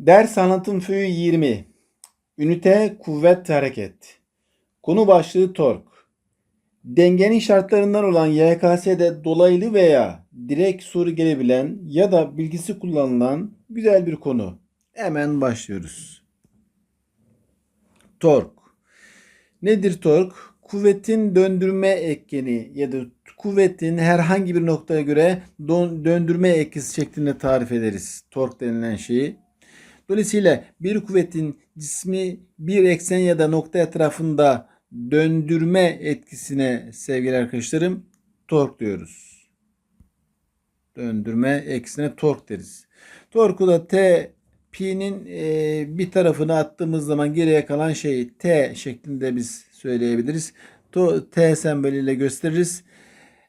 Ders anlatım föyü 20. Ünite kuvvet ve hareket. Konu başlığı tork. Dengenin şartlarından olan YKS'de dolaylı veya direkt soru gelebilen ya da bilgisi kullanılan güzel bir konu. Hemen başlıyoruz. Tork. Nedir tork? Kuvvetin döndürme etkeni ya da kuvvetin herhangi bir noktaya göre döndürme etkisi şeklinde tarif ederiz. Tork denilen şeyi. Dolayısıyla bir kuvvetin cismi bir eksen ya da nokta etrafında döndürme etkisine sevgili arkadaşlarım tork diyoruz. Döndürme etkisine tork deriz. Torku da T pi'nin e, bir tarafını attığımız zaman geriye kalan şey T şeklinde biz söyleyebiliriz. To, T sembolüyle gösteririz.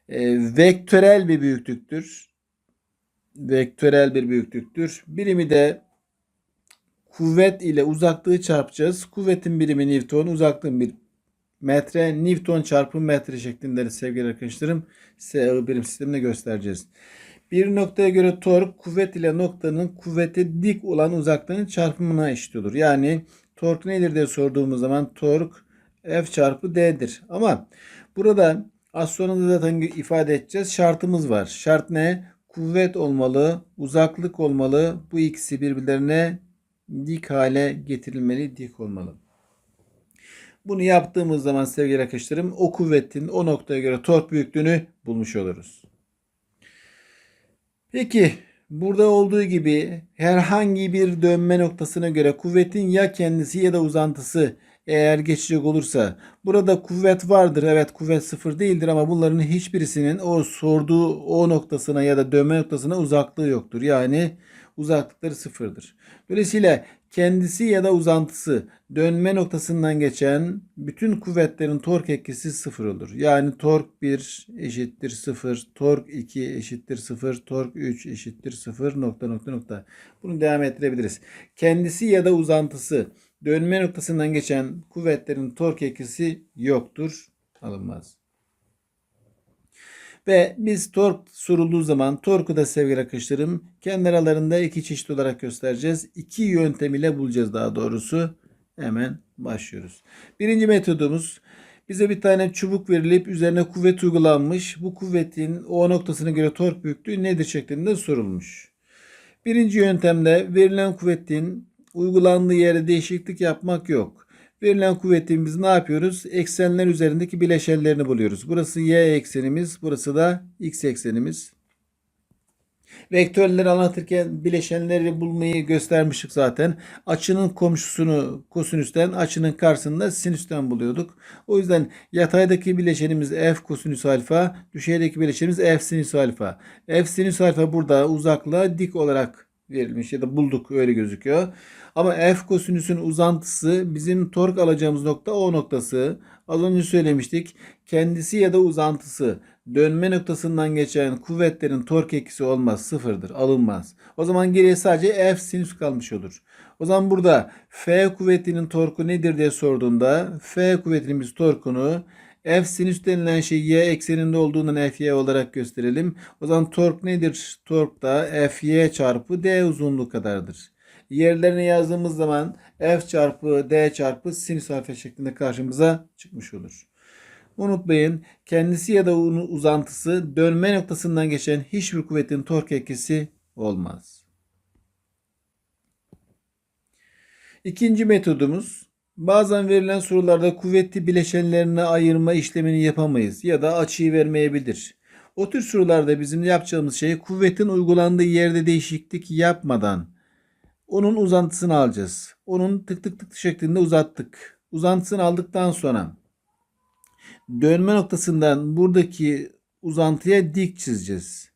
E, vektörel bir büyüklüktür. Vektörel bir büyüklüktür. Birimi de kuvvet ile uzaklığı çarpacağız. Kuvvetin birimi Newton, uzaklığın bir metre, Newton çarpı metre şeklinde de sevgili arkadaşlarım SI birim sisteminde göstereceğiz. Bir noktaya göre tork kuvvet ile noktanın kuvvete dik olan uzaklığının çarpımına eşit olur. Yani tork nedir diye sorduğumuz zaman tork F çarpı D'dir. Ama burada az sonra da zaten ifade edeceğiz. Şartımız var. Şart ne? Kuvvet olmalı, uzaklık olmalı. Bu ikisi birbirlerine dik hale getirilmeli, dik olmalı. Bunu yaptığımız zaman sevgili arkadaşlarım o kuvvetin o noktaya göre tork büyüklüğünü bulmuş oluruz. Peki burada olduğu gibi herhangi bir dönme noktasına göre kuvvetin ya kendisi ya da uzantısı eğer geçecek olursa burada kuvvet vardır. Evet kuvvet sıfır değildir ama bunların hiçbirisinin o sorduğu o noktasına ya da dönme noktasına uzaklığı yoktur. Yani uzaklıkları sıfırdır. Dolayısıyla kendisi ya da uzantısı dönme noktasından geçen bütün kuvvetlerin tork etkisi sıfır olur. Yani tork 1 eşittir 0, tork 2 eşittir 0, tork 3 eşittir 0 nokta nokta nokta. Bunu devam ettirebiliriz. Kendisi ya da uzantısı dönme noktasından geçen kuvvetlerin tork etkisi yoktur. Alınmaz. Ve biz tork sorulduğu zaman torku da sevgili arkadaşlarım kendi aralarında iki çeşit olarak göstereceğiz. İki yöntem ile bulacağız daha doğrusu. Hemen başlıyoruz. Birinci metodumuz bize bir tane çubuk verilip üzerine kuvvet uygulanmış. Bu kuvvetin o noktasına göre tork büyüklüğü nedir şeklinde sorulmuş. Birinci yöntemde verilen kuvvetin uygulandığı yere değişiklik yapmak yok. Verilen kuvvetin biz ne yapıyoruz? Eksenler üzerindeki bileşenlerini buluyoruz. Burası y eksenimiz, burası da x eksenimiz. Vektörleri anlatırken bileşenleri bulmayı göstermiştik zaten. Açının komşusunu kosinüsten, açının karşısında sinüsten buluyorduk. O yüzden yataydaki bileşenimiz f kosinüs alfa, düşeydeki bileşenimiz f sinüs alfa. f sinüs alfa burada uzaklığa dik olarak verilmiş ya da bulduk öyle gözüküyor. Ama f kosinüsün uzantısı bizim tork alacağımız nokta o noktası. Az önce söylemiştik. Kendisi ya da uzantısı dönme noktasından geçen kuvvetlerin tork etkisi olmaz. Sıfırdır. Alınmaz. O zaman geriye sadece f sinüs kalmış olur. O zaman burada F kuvvetinin torku nedir diye sorduğunda F kuvvetinin biz torkunu F sinüs denilen şey y ekseninde olduğundan Fy olarak gösterelim. O zaman tork nedir? Tork da Fy çarpı d uzunluğu kadardır. Yerlerine yazdığımız zaman F çarpı d çarpı sinüs alfa şeklinde karşımıza çıkmış olur. Unutmayın kendisi ya da onun uzantısı dönme noktasından geçen hiçbir kuvvetin tork etkisi olmaz. İkinci metodumuz bazen verilen sorularda kuvvetli bileşenlerine ayırma işlemini yapamayız ya da açıyı vermeyebilir. O tür sorularda bizim yapacağımız şey kuvvetin uygulandığı yerde değişiklik yapmadan onun uzantısını alacağız. Onun tık tık tık şeklinde uzattık. Uzantısını aldıktan sonra dönme noktasından buradaki uzantıya dik çizeceğiz.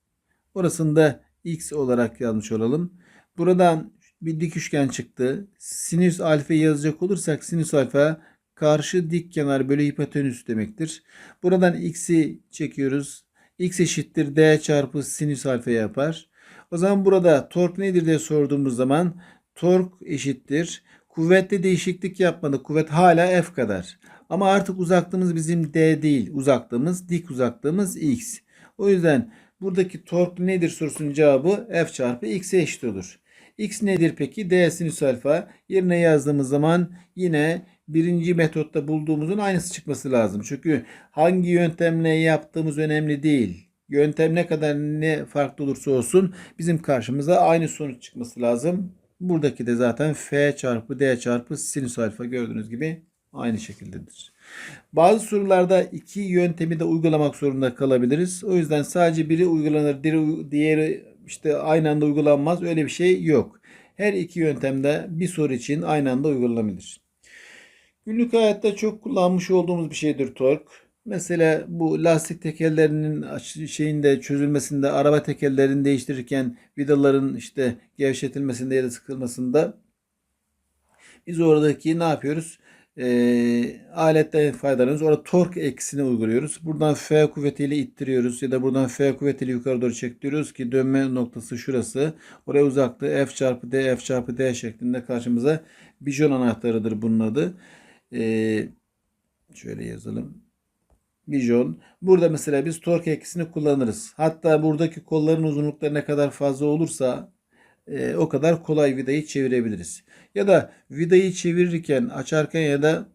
Orasını da x olarak yazmış olalım. Buradan bir dik üçgen çıktı. Sinüs alfa yazacak olursak sinüs alfa karşı dik kenar bölü hipotenüs demektir. Buradan x'i çekiyoruz. x eşittir d çarpı sinüs alfa yapar. O zaman burada tork nedir diye sorduğumuz zaman tork eşittir. Kuvvette değişiklik yapmadık. Kuvvet hala F kadar. Ama artık uzaklığımız bizim D değil. Uzaklığımız dik uzaklığımız X. O yüzden buradaki tork nedir sorusunun cevabı F çarpı X'e eşit olur. X nedir peki? D sinüs alfa. Yerine yazdığımız zaman yine birinci metotta bulduğumuzun aynısı çıkması lazım. Çünkü hangi yöntemle yaptığımız önemli değil. Yöntem ne kadar ne farklı olursa olsun bizim karşımıza aynı sonuç çıkması lazım. Buradaki de zaten f çarpı d çarpı sinüs alfa gördüğünüz gibi aynı şekildedir. Bazı sorularda iki yöntemi de uygulamak zorunda kalabiliriz. O yüzden sadece biri uygulanır, diğeri- işte aynı anda uygulanmaz. Öyle bir şey yok. Her iki yöntemde bir soru için aynı anda uygulanabilir. Günlük hayatta çok kullanmış olduğumuz bir şeydir tork. Mesela bu lastik tekerlerinin şeyinde çözülmesinde, araba tekerlerini değiştirirken vidaların işte gevşetilmesinde ya da sıkılmasında biz oradaki ne yapıyoruz? Ee, aletten faydalanıyoruz. Orada tork eksini uyguluyoruz. Buradan F kuvvetiyle ittiriyoruz ya da buradan F kuvvetiyle yukarı doğru çektiriyoruz ki dönme noktası şurası. Oraya uzaklığı F çarpı D F çarpı D şeklinde karşımıza bijon anahtarıdır bunun adı. Ee, şöyle yazalım. Bijon. Burada mesela biz tork eksini kullanırız. Hatta buradaki kolların uzunlukları ne kadar fazla olursa e, o kadar kolay vidayı çevirebiliriz. Ya da vidayı çevirirken, açarken ya da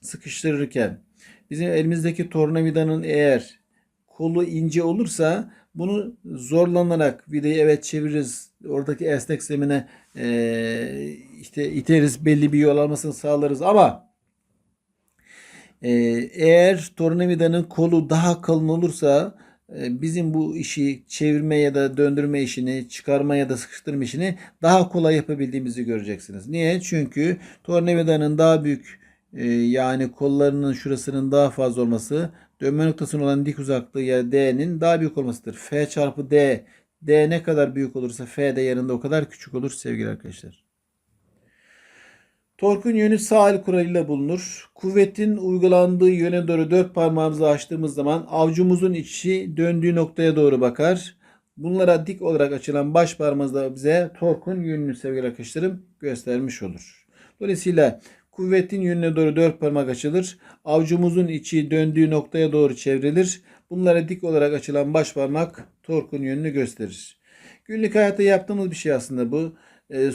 sıkıştırırken bizim elimizdeki tornavidanın eğer kolu ince olursa bunu zorlanarak vidayı evet çeviririz. Oradaki esnek zemine e, işte iteriz belli bir yol almasını sağlarız ama ee, eğer tornavidanın kolu daha kalın olursa e, bizim bu işi çevirme ya da döndürme işini, çıkarma ya da sıkıştırma işini daha kolay yapabildiğimizi göreceksiniz. Niye? Çünkü tornavidanın daha büyük e, yani kollarının şurasının daha fazla olması dönme noktasının olan dik uzaklığı ya D'nin daha büyük olmasıdır. F çarpı D D ne kadar büyük olursa F de yanında o kadar küçük olur sevgili arkadaşlar. Torkun yönü sağ el kuralıyla bulunur. Kuvvetin uygulandığı yöne doğru dört parmağımızı açtığımız zaman avcumuzun içi döndüğü noktaya doğru bakar. Bunlara dik olarak açılan baş parmağımız da bize torkun yönünü sevgili arkadaşlarım göstermiş olur. Dolayısıyla kuvvetin yönüne doğru dört parmak açılır. Avcumuzun içi döndüğü noktaya doğru çevrilir. Bunlara dik olarak açılan baş parmak torkun yönünü gösterir. Günlük hayatta yaptığımız bir şey aslında bu. E,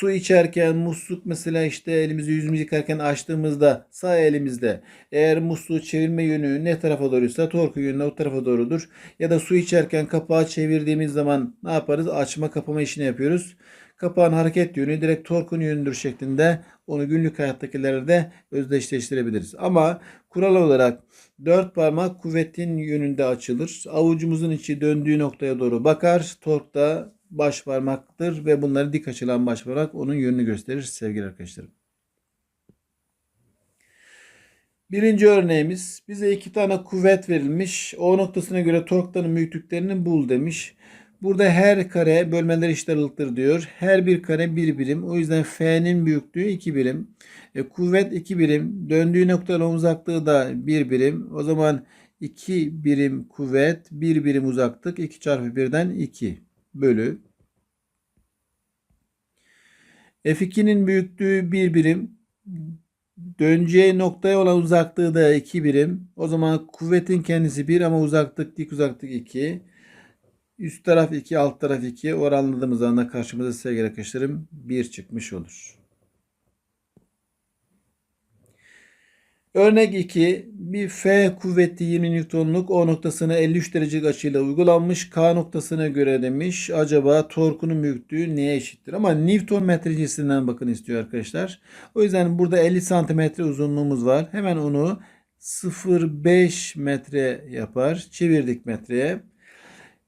su içerken musluk mesela işte elimizi yüzümüzü yıkarken açtığımızda sağ elimizde eğer musluğu çevirme yönü ne tarafa doğruysa torku yönü o tarafa doğrudur. Ya da su içerken kapağı çevirdiğimiz zaman ne yaparız? Açma kapama işini yapıyoruz. Kapağın hareket yönü direkt torkun yönüdür şeklinde onu günlük hayattakilerde özdeşleştirebiliriz. Ama kural olarak dört parmak kuvvetin yönünde açılır. Avucumuzun içi döndüğü noktaya doğru bakar. Tork da baş parmaktır ve bunları dik açılan baş parmak onun yönünü gösterir sevgili arkadaşlarım. Birinci örneğimiz bize iki tane kuvvet verilmiş. O noktasına göre torkların büyüklüklerini bul demiş. Burada her kare bölmeler eşit aralıktır diyor. Her bir kare bir birim. O yüzden F'nin büyüklüğü 2 birim. E, kuvvet 2 birim. Döndüğü noktanın uzaklığı da 1 birim. O zaman 2 birim kuvvet 1 birim uzaklık 2 çarpı 1'den 2 bölü. F2'nin büyüklüğü 1 birim. Döneceği noktaya olan uzaklığı da 2 birim. O zaman kuvvetin kendisi 1 ama uzaklık dik uzaklık 2. Üst taraf 2, alt taraf 2 oranladığımız anda karşımıza sevgili arkadaşlarım 1 çıkmış olur. Örnek 2. Bir F kuvveti 20 Newton'luk O noktasına 53 derecelik açıyla uygulanmış. K noktasına göre demiş. Acaba torkunun büyüklüğü neye eşittir? Ama Newton metre cinsinden bakın istiyor arkadaşlar. O yüzden burada 50 santimetre uzunluğumuz var. Hemen onu 0,5 metre yapar. Çevirdik metreye.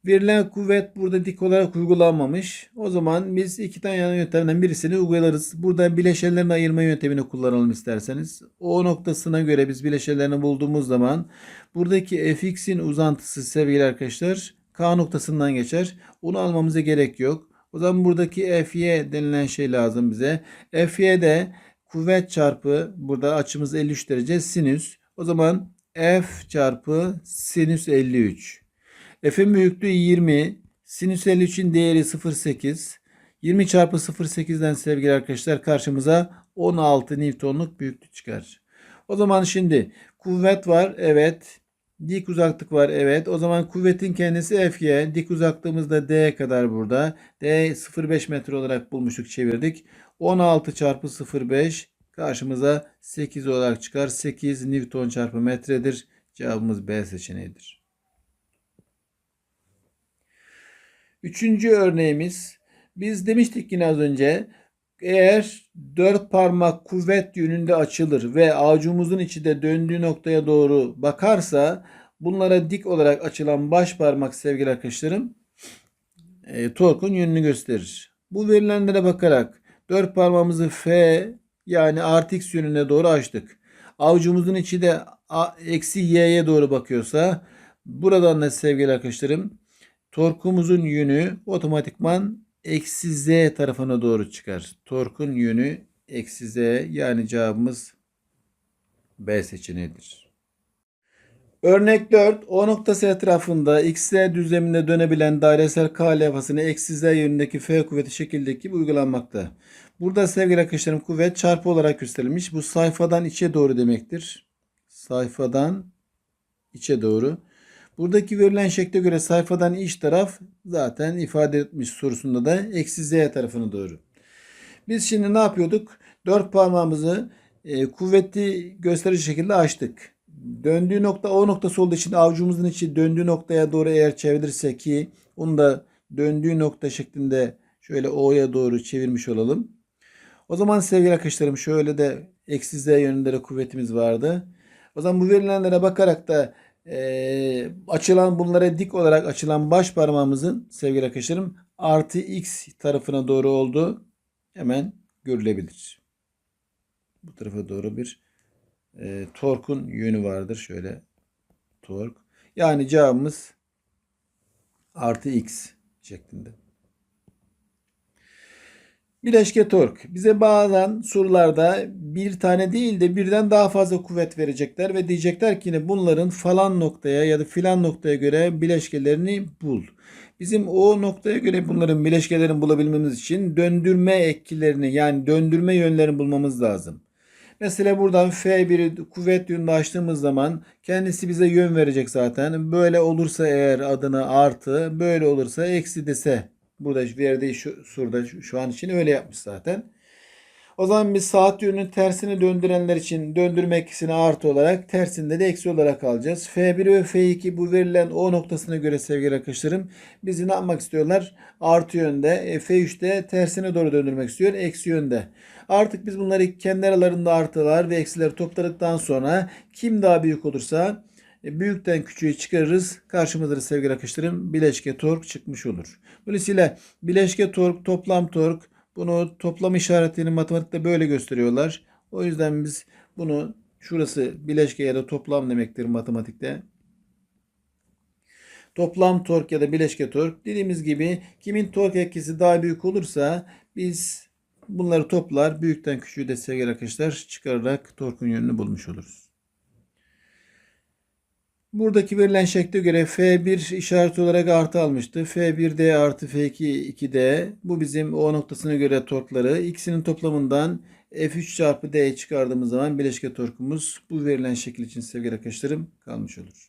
Verilen kuvvet burada dik olarak uygulanmamış. O zaman biz iki tane yöntemden birisini uygularız. Burada bileşenlerini ayırma yöntemini kullanalım isterseniz. O noktasına göre biz bileşenlerini bulduğumuz zaman buradaki fx'in uzantısı sevgili arkadaşlar k noktasından geçer. Onu almamıza gerek yok. O zaman buradaki fy denilen şey lazım bize. fy de kuvvet çarpı burada açımız 53 derece sinüs. O zaman f çarpı sinüs 53. F'in büyüklüğü 20. Sinüs 53'in değeri 0.8. 20 çarpı 0.8'den sevgili arkadaşlar karşımıza 16 Newton'luk büyüklük çıkar. O zaman şimdi kuvvet var. Evet. Dik uzaklık var. Evet. O zaman kuvvetin kendisi Fy. Dik uzaklığımız da D kadar burada. D 0,5 metre olarak bulmuştuk çevirdik. 16 çarpı 0,5 karşımıza 8 olarak çıkar. 8 Newton çarpı metredir. Cevabımız B seçeneğidir. Üçüncü örneğimiz. Biz demiştik yine az önce eğer dört parmak kuvvet yönünde açılır ve avucumuzun içi de döndüğü noktaya doğru bakarsa bunlara dik olarak açılan baş parmak sevgili arkadaşlarım e, torkun yönünü gösterir. Bu verilenlere bakarak dört parmağımızı F yani artı yönüne doğru açtık. Avucumuzun içi de a, eksi y'ye doğru bakıyorsa buradan da sevgili arkadaşlarım torkumuzun yönü otomatikman eksi z tarafına doğru çıkar. Torkun yönü eksi z yani cevabımız B seçeneğidir. Örnek 4. O noktası etrafında xz düzleminde dönebilen dairesel k levhasını eksi z yönündeki f kuvveti şekildeki gibi uygulanmakta. Burada sevgili arkadaşlarım kuvvet çarpı olarak gösterilmiş. Bu sayfadan içe doğru demektir. Sayfadan içe doğru. Buradaki verilen şekle göre sayfadan iç taraf zaten ifade etmiş sorusunda da eksi z tarafına doğru. Biz şimdi ne yapıyorduk? Dört parmağımızı e, kuvveti gösterici şekilde açtık. Döndüğü nokta o noktası olduğu için avucumuzun içi döndüğü noktaya doğru eğer çevirirse ki onu da döndüğü nokta şeklinde şöyle O'ya doğru çevirmiş olalım. O zaman sevgili arkadaşlarım şöyle de eksi z yönünde de kuvvetimiz vardı. O zaman bu verilenlere bakarak da e, açılan bunlara dik olarak açılan baş parmağımızın sevgili arkadaşlarım artı x tarafına doğru olduğu hemen görülebilir. Bu tarafa doğru bir e, torkun yönü vardır. Şöyle tork. Yani cevabımız artı x şeklinde. Bileşke tork. Bize bazen sorularda bir tane değil de birden daha fazla kuvvet verecekler ve diyecekler ki yine bunların falan noktaya ya da filan noktaya göre bileşkelerini bul. Bizim o noktaya göre bunların bileşkelerini bulabilmemiz için döndürme etkilerini yani döndürme yönlerini bulmamız lazım. Mesela buradan F1'i kuvvet yönünde açtığımız zaman kendisi bize yön verecek zaten. Böyle olursa eğer adına artı, böyle olursa eksi dese Burada verdiği şu surda şu an için öyle yapmış zaten. O zaman biz saat yönünün tersini döndürenler için döndürme etkisini artı olarak tersinde de eksi olarak alacağız. F1 ve F2 bu verilen O noktasına göre sevgili arkadaşlarım bizi ne yapmak istiyorlar? Artı yönde. E, F3'te tersine doğru döndürmek istiyor. Eksi yönde. Artık biz bunları kendi aralarında artılar ve eksileri topladıktan sonra kim daha büyük olursa büyükten küçüğü çıkarırız. Karşımıza da sevgili arkadaşlarım bileşke tork çıkmış olur. Dolayısıyla bileşke tork, toplam tork bunu toplam işaretini matematikte böyle gösteriyorlar. O yüzden biz bunu şurası bileşke ya da toplam demektir matematikte. Toplam tork ya da bileşke tork dediğimiz gibi kimin tork etkisi daha büyük olursa biz bunları toplar büyükten küçüğü de sevgili arkadaşlar çıkararak torkun yönünü bulmuş oluruz. Buradaki verilen şekle göre F1 işareti olarak artı almıştı. F1D artı F2 2D. Bu bizim O noktasına göre torkları. İkisinin toplamından F3 çarpı D çıkardığımız zaman bileşke torkumuz bu verilen şekil için sevgili arkadaşlarım kalmış olur.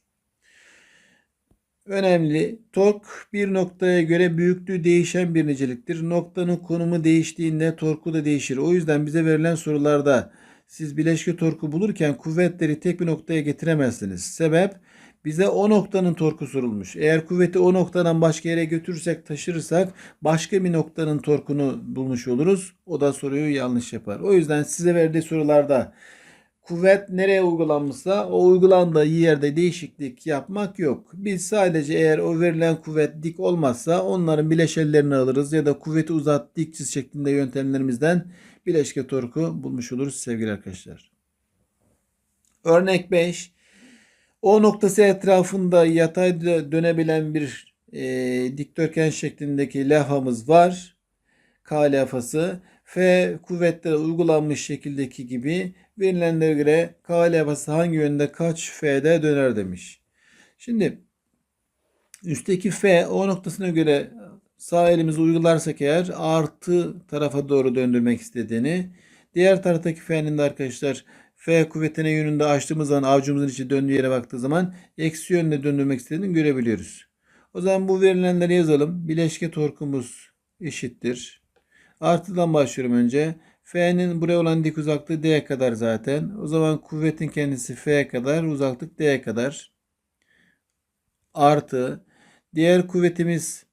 Önemli. Tork bir noktaya göre büyüklüğü değişen bir niceliktir. Noktanın konumu değiştiğinde torku da değişir. O yüzden bize verilen sorularda siz bileşke torku bulurken kuvvetleri tek bir noktaya getiremezsiniz. Sebep bize o noktanın torku sorulmuş. Eğer kuvveti o noktadan başka yere götürürsek, taşırırsak başka bir noktanın torkunu bulmuş oluruz. O da soruyu yanlış yapar. O yüzden size verdiği sorularda kuvvet nereye uygulanmışsa o uygulandığı yerde değişiklik yapmak yok. Biz sadece eğer o verilen kuvvet dik olmazsa onların bileşenlerini alırız ya da kuvveti uzat dik çiz şeklinde yöntemlerimizden bileşke torku bulmuş oluruz sevgili arkadaşlar. Örnek 5. O noktası etrafında yatay dönebilen bir e, dikdörtgen şeklindeki levhamız var. K levhası. F kuvvetlere uygulanmış şekildeki gibi verilenlere göre K levhası hangi yönde kaç F'de döner demiş. Şimdi üstteki F o noktasına göre sağ elimizi uygularsak eğer artı tarafa doğru döndürmek istediğini diğer taraftaki F'nin de arkadaşlar F kuvvetine yönünde açtığımız zaman avucumuzun içi döndüğü yere baktığı zaman eksi yönde döndürmek istediğini görebiliyoruz. O zaman bu verilenleri yazalım. Bileşke torkumuz eşittir. Artıdan başlıyorum önce. F'nin buraya olan dik uzaklığı D kadar zaten. O zaman kuvvetin kendisi F kadar, uzaklık D kadar. Artı. Diğer kuvvetimiz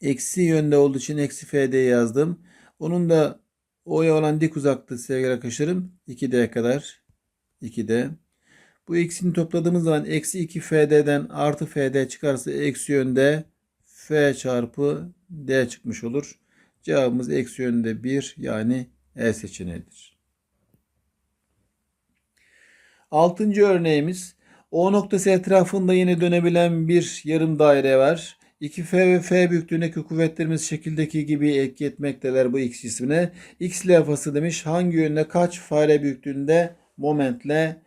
eksi yönde olduğu için eksi FD yazdım. Onun da O'ya olan dik uzaklığı sevgili arkadaşlarım 2D kadar. 2D. Bu ikisini topladığımız zaman eksi 2 FD'den artı FD çıkarsa eksi yönde F çarpı D çıkmış olur. Cevabımız eksi yönde 1 yani E seçeneğidir. Altıncı örneğimiz O noktası etrafında yine dönebilen bir yarım daire var. 2F ve F büyüklüğündeki kuvvetlerimiz şekildeki gibi etki bu X cismine. X levhası demiş hangi yönde kaç fare büyüklüğünde momentle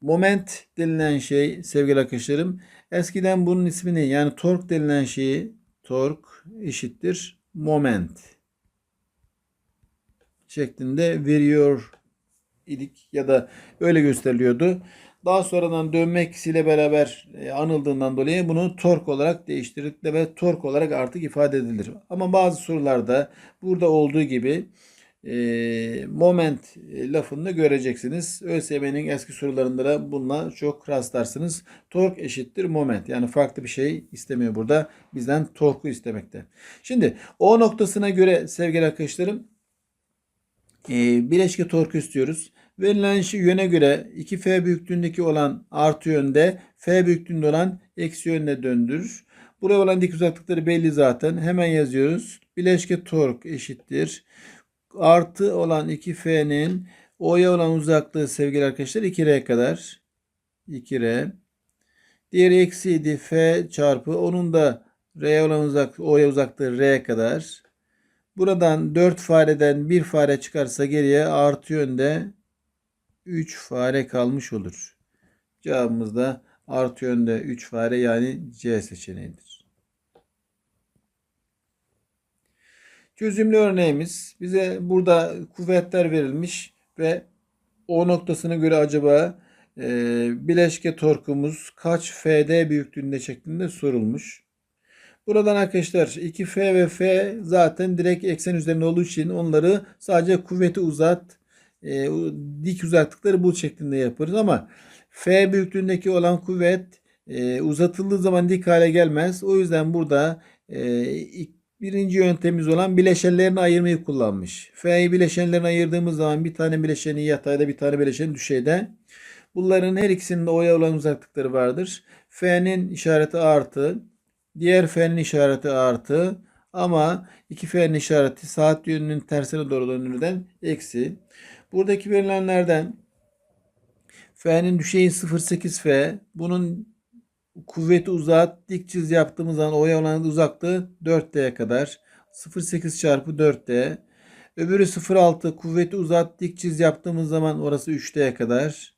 Moment denilen şey sevgili arkadaşlarım eskiden bunun ismini yani tork denilen şeyi tork eşittir moment şeklinde veriyor idik ya da öyle gösteriliyordu. Daha sonradan dönme ikisiyle beraber e, anıldığından dolayı bunu tork olarak değiştirildi ve tork olarak artık ifade edilir. Ama bazı sorularda burada olduğu gibi e, moment lafını göreceksiniz. ÖSYM'nin eski sorularında da bununla çok rastlarsınız. Tork eşittir moment. Yani farklı bir şey istemiyor burada. Bizden torku istemekte. Şimdi O noktasına göre sevgili arkadaşlarım e, bileşke torku istiyoruz. Verilen yöne göre 2F büyüklüğündeki olan artı yönde, F büyüklüğünde olan eksi yönde döndürür. Buraya olan dik uzaklıkları belli zaten. Hemen yazıyoruz. Bileşke tork eşittir. Artı olan 2F'nin O'ya olan uzaklığı sevgili arkadaşlar 2R kadar. 2R. Diğeri eksiydi F çarpı onun da R'ye olan uzaklığı O'ya uzaklığı R kadar. Buradan 4 fareden 1 fare çıkarsa geriye artı yönde 3 fare kalmış olur. Cevabımız da artı yönde 3 fare yani C seçeneğidir. Çözümlü örneğimiz bize burada kuvvetler verilmiş ve o noktasına göre acaba e, bileşke torkumuz kaç FD büyüklüğünde şeklinde sorulmuş. Buradan arkadaşlar 2F ve F zaten direkt eksen üzerinde olduğu için onları sadece kuvveti uzat e, dik uzattıkları bu şeklinde yaparız ama F büyüklüğündeki olan kuvvet e, uzatıldığı zaman dik hale gelmez. O yüzden burada e, birinci yöntemimiz olan bileşenlerini ayırmayı kullanmış. F'yi bileşenlerine ayırdığımız zaman bir tane bileşeni yatayda bir tane bileşeni düşeyde. Bunların her ikisinin de O'ya olan uzaklıkları vardır. F'nin işareti artı. Diğer F'nin işareti artı. Ama 2F'nin işareti saat yönünün tersine doğru döndüğünden eksi. Buradaki verilenlerden F'nin düşeyi 0.8F. Bunun kuvveti uzat dik çiz yaptığımız zaman O'ya olan uzaklığı 4D'ye kadar. 0.8 çarpı 4D. Öbürü 0.6 kuvveti uzat dik çiz yaptığımız zaman orası 3D'ye kadar.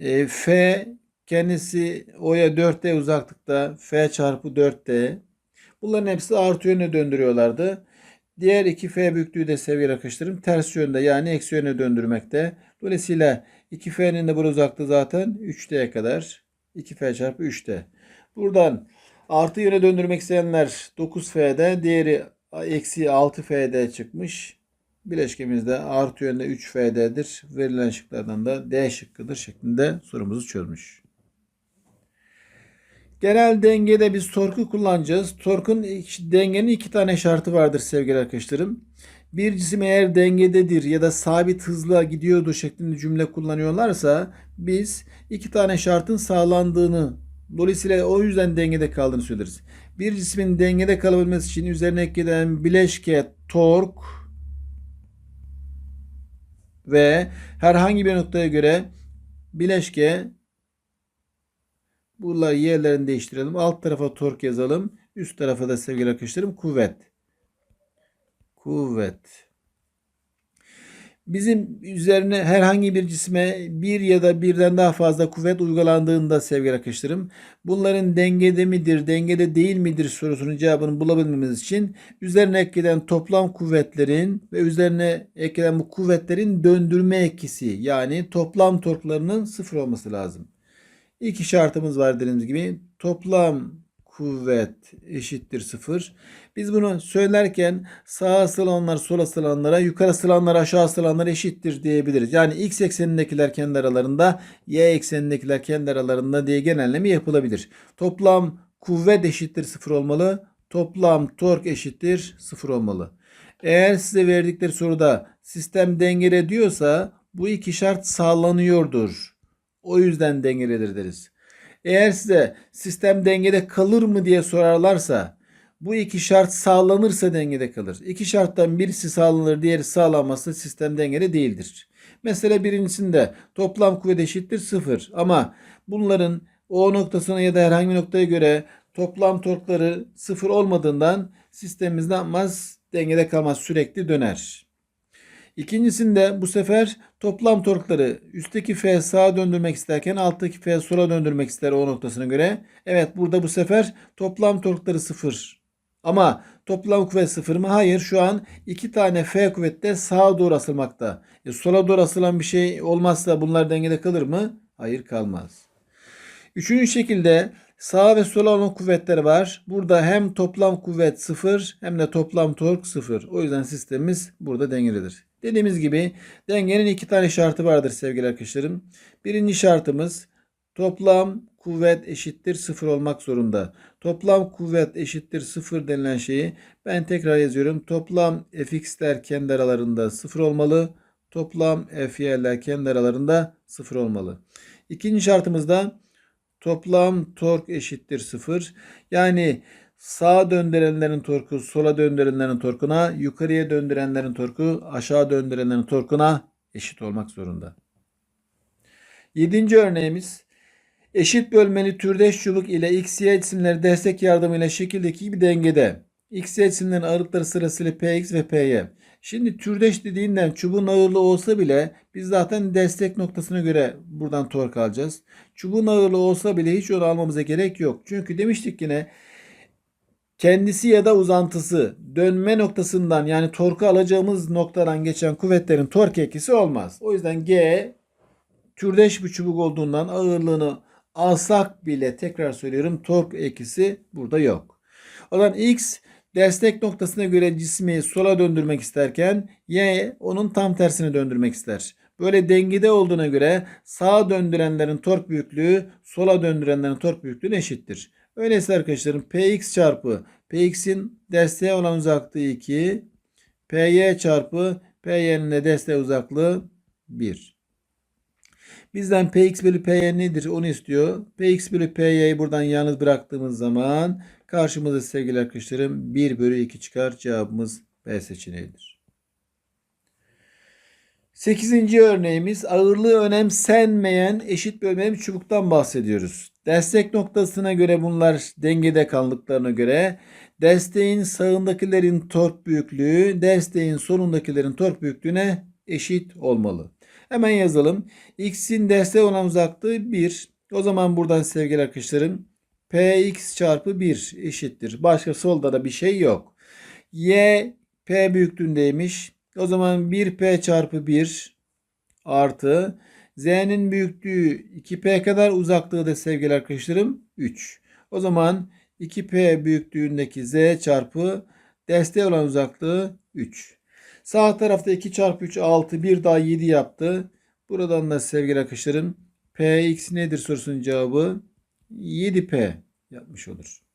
E, F kendisi O'ya 4D uzaklıkta. F çarpı 4D. Bunların hepsi artı yöne döndürüyorlardı. Diğer iki F büyüklüğü de sevgili arkadaşlarım ters yönde yani eksi yöne döndürmekte. Dolayısıyla 2F'nin de bu uzaklığı zaten 3D'ye kadar. 2F çarpı 3D. Buradan artı yöne döndürmek isteyenler 9F'de diğeri eksi 6F'de çıkmış. Bileşkemizde artı yönde 3F'dedir. Verilen şıklardan da D şıkkıdır şeklinde sorumuzu çözmüş. Genel dengede biz torku kullanacağız. Torkun dengenin iki tane şartı vardır sevgili arkadaşlarım. Bir cisim eğer dengededir ya da sabit hızla gidiyordu şeklinde cümle kullanıyorlarsa biz iki tane şartın sağlandığını dolayısıyla o yüzden dengede kaldığını söyleriz. Bir cismin dengede kalabilmesi için üzerine eklenen bileşke tork ve herhangi bir noktaya göre bileşke Bunları yerlerini değiştirelim. Alt tarafa tork yazalım. Üst tarafa da sevgili arkadaşlarım kuvvet. Kuvvet. Bizim üzerine herhangi bir cisme bir ya da birden daha fazla kuvvet uygulandığında sevgili arkadaşlarım bunların dengede midir, dengede değil midir sorusunun cevabını bulabilmemiz için üzerine eklenen toplam kuvvetlerin ve üzerine eklenen bu kuvvetlerin döndürme etkisi yani toplam torklarının sıfır olması lazım. İki şartımız var dediğimiz gibi toplam kuvvet eşittir sıfır. Biz bunu söylerken sağa asılanlar sola asılanlara, yukarı asılanlar aşağı asılanlara eşittir diyebiliriz. Yani x eksenindekiler kendi aralarında, y eksenindekiler kendi aralarında diye genelleme yapılabilir. Toplam kuvvet eşittir sıfır olmalı. Toplam tork eşittir sıfır olmalı. Eğer size verdikleri soruda sistem dengede diyorsa bu iki şart sağlanıyordur. O yüzden dengededir deriz. Eğer size sistem dengede kalır mı diye sorarlarsa bu iki şart sağlanırsa dengede kalır. İki şarttan birisi sağlanır, diğeri sağlanmazsa sistem dengede değildir. Mesela birincisinde toplam kuvvet eşittir sıfır ama bunların o noktasına ya da herhangi bir noktaya göre toplam torkları sıfır olmadığından sistemimiz ne yapmaz? Dengede kalmaz, sürekli döner. İkincisinde bu sefer toplam torkları üstteki F sağa döndürmek isterken alttaki F sola döndürmek ister o noktasına göre. Evet burada bu sefer toplam torkları sıfır. Ama toplam kuvvet sıfır mı? Hayır. Şu an iki tane F kuvvette sağa doğru asılmakta. E, sola doğru asılan bir şey olmazsa bunlar dengede kalır mı? Hayır kalmaz. Üçüncü şekilde sağ ve sola olan kuvvetler var. Burada hem toplam kuvvet sıfır hem de toplam tork sıfır. O yüzden sistemimiz burada dengededir. Dediğimiz gibi dengenin iki tane şartı vardır sevgili arkadaşlarım. Birinci şartımız toplam kuvvet eşittir sıfır olmak zorunda. Toplam kuvvet eşittir sıfır denilen şeyi ben tekrar yazıyorum. Toplam fx'ler kendi aralarında sıfır olmalı. Toplam fy'ler kendi aralarında sıfır olmalı. İkinci şartımızda toplam tork eşittir sıfır. Yani sağa döndürenlerin torku sola döndürenlerin torkuna, yukarıya döndürenlerin torku aşağı döndürenlerin torkuna eşit olmak zorunda. Yedinci örneğimiz eşit bölmeli türdeş çubuk ile x, y cisimleri destek yardımıyla şekildeki gibi dengede. X, y cisimlerin ağırlıkları sırasıyla px ve py. Şimdi türdeş dediğinden çubuğun ağırlığı olsa bile biz zaten destek noktasına göre buradan tork alacağız. Çubuğun ağırlığı olsa bile hiç onu almamıza gerek yok. Çünkü demiştik yine kendisi ya da uzantısı dönme noktasından yani torku alacağımız noktadan geçen kuvvetlerin tork etkisi olmaz. O yüzden G türdeş bir çubuk olduğundan ağırlığını alsak bile tekrar söylüyorum tork etkisi burada yok. O zaman X destek noktasına göre cismi sola döndürmek isterken Y onun tam tersine döndürmek ister. Böyle dengede olduğuna göre sağa döndürenlerin tork büyüklüğü sola döndürenlerin tork büyüklüğüne eşittir. Öyleyse arkadaşlarım Px çarpı Px'in desteğe olan uzaklığı 2. Py çarpı Py'nin de desteğe uzaklığı 1. Bizden Px bölü Py nedir onu istiyor. Px bölü Py'yi buradan yalnız bıraktığımız zaman karşımıza sevgili arkadaşlarım 1 bölü 2 çıkar. Cevabımız B seçeneğidir. 8. örneğimiz ağırlığı önemsenmeyen eşit bölmeli çubuktan bahsediyoruz. Destek noktasına göre bunlar dengede kaldıklarına göre desteğin sağındakilerin tork büyüklüğü desteğin solundakilerin tork büyüklüğüne eşit olmalı. Hemen yazalım. X'in desteğe olan uzaklığı 1. O zaman buradan sevgili arkadaşlarım Px çarpı 1 eşittir. Başka solda da bir şey yok. Y P büyüklüğündeymiş. O zaman 1P çarpı 1 artı Z'nin büyüklüğü 2P kadar uzaklığı da sevgili arkadaşlarım 3. O zaman 2P büyüklüğündeki Z çarpı desteğe olan uzaklığı 3. Sağ tarafta 2 çarpı 3 6 bir daha 7 yaptı. Buradan da sevgili arkadaşlarım Px nedir sorusunun cevabı 7P yapmış olur.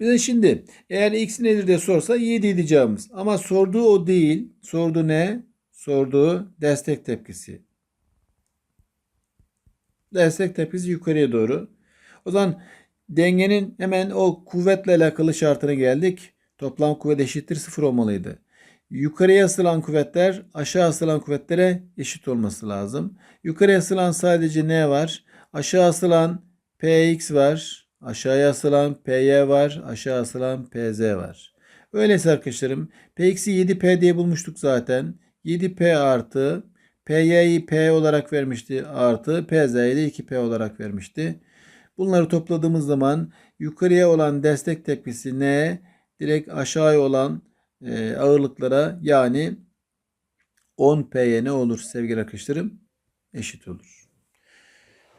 Bize şimdi eğer x nedir diye sorsa 7 diyeceğimiz. Ama sorduğu o değil. Sorduğu ne? Sorduğu destek tepkisi. Destek tepkisi yukarıya doğru. O zaman dengenin hemen o kuvvetle alakalı şartına geldik. Toplam kuvvet eşittir sıfır olmalıydı. Yukarıya asılan kuvvetler aşağı asılan kuvvetlere eşit olması lazım. Yukarıya asılan sadece ne var? Aşağı asılan px var. Aşağıya asılan py var. Aşağı asılan pz var. Öyleyse arkadaşlarım px'i 7p diye bulmuştuk zaten. 7P artı P'yi P olarak vermişti artı PZ'yi de 2P olarak vermişti. Bunları topladığımız zaman yukarıya olan destek tepkisi N direkt aşağıya olan e, ağırlıklara yani 10P'ye ne olur sevgili arkadaşlarım? Eşit olur.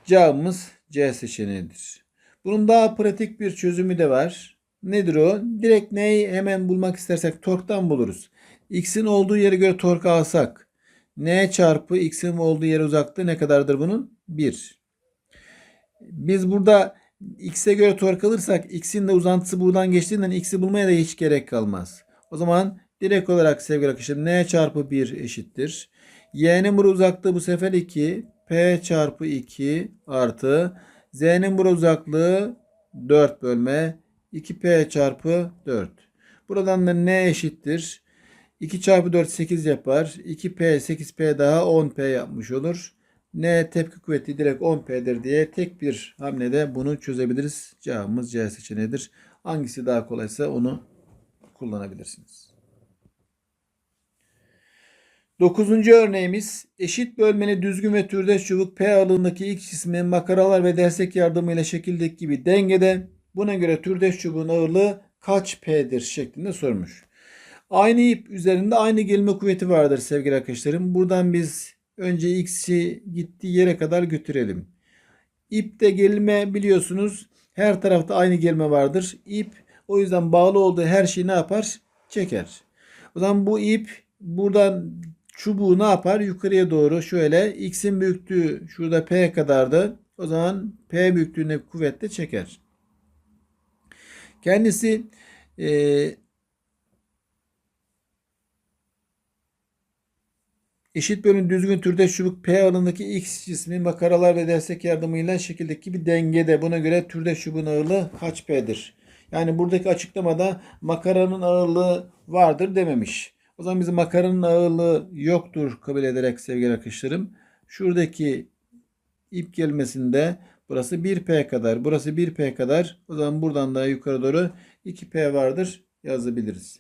Cevabımız C seçeneğidir. Bunun daha pratik bir çözümü de var. Nedir o? Direkt neyi hemen bulmak istersek torktan buluruz. X'in olduğu yere göre tork alsak N çarpı X'in olduğu yer uzaklığı ne kadardır bunun? 1. Biz burada X'e göre tork alırsak X'in de uzantısı buradan geçtiğinden X'i bulmaya da hiç gerek kalmaz. O zaman direkt olarak sevgili arkadaşlar N çarpı 1 eşittir. Y'nin buraya uzaklığı bu sefer 2. P çarpı 2 artı Z'nin buraya uzaklığı 4 bölme 2P çarpı 4. Buradan da N eşittir. 2 çarpı 4 8 yapar. 2P 8P daha 10P yapmış olur. N tepki kuvveti direkt 10P'dir diye tek bir hamlede bunu çözebiliriz. Cevabımız C seçeneğidir. Hangisi daha kolaysa onu kullanabilirsiniz. Dokuzuncu örneğimiz eşit bölmeli düzgün ve türdeş çubuk P aralığındaki X cismi makaralar ve destek yardımıyla şekildeki gibi dengede. Buna göre türdeş çubuğun ağırlığı kaç P'dir şeklinde sormuş. Aynı ip üzerinde aynı gelme kuvveti vardır sevgili arkadaşlarım. Buradan biz önce X'i gittiği yere kadar götürelim. İpte gelme biliyorsunuz her tarafta aynı gelme vardır. İp o yüzden bağlı olduğu her şeyi ne yapar? Çeker. O zaman bu ip buradan çubuğu ne yapar? Yukarıya doğru şöyle x'in büyüklüğü şurada p kadardı. O zaman p büyüklüğüne kuvvetle çeker. Kendisi e, eşit bölüm düzgün türde çubuk P alanındaki X cismi makaralar ve destek yardımıyla şekildeki bir dengede. Buna göre türde çubuğun ağırlığı kaç P'dir? Yani buradaki açıklamada makaranın ağırlığı vardır dememiş. O zaman bizim makaranın ağırlığı yoktur kabul ederek sevgili arkadaşlarım. Şuradaki ip gelmesinde burası 1P kadar, burası 1P kadar. O zaman buradan daha yukarı doğru 2P vardır yazabiliriz.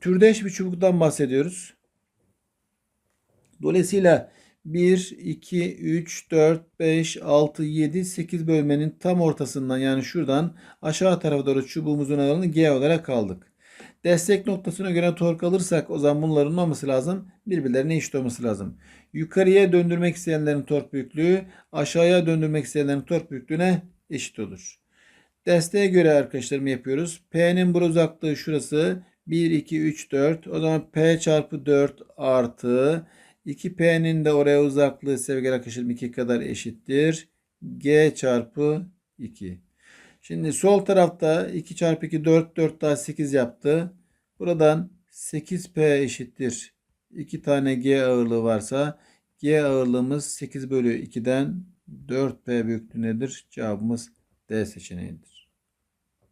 Türdeş bir çubuktan bahsediyoruz. Dolayısıyla 1, 2, 3, 4, 5, 6, 7, 8 bölmenin tam ortasından yani şuradan aşağı tarafa doğru çubuğumuzun alanı G olarak aldık. Destek noktasına göre tork alırsak o zaman bunların olması lazım? Birbirlerine eşit olması lazım. Yukarıya döndürmek isteyenlerin tork büyüklüğü aşağıya döndürmek isteyenlerin tork büyüklüğüne eşit olur. Desteğe göre arkadaşlarım yapıyoruz. P'nin bu uzaklığı şurası 1, 2, 3, 4. O zaman P çarpı 4 artı 2P'nin de oraya uzaklığı sevgili arkadaşlarım 2 kadar eşittir. G çarpı 2. Şimdi sol tarafta 2 çarpı 2 4 4 daha 8 yaptı. Buradan 8P eşittir. 2 tane G ağırlığı varsa G ağırlığımız 8 bölü 2'den 4P büyüklüğü nedir? Cevabımız D seçeneğidir.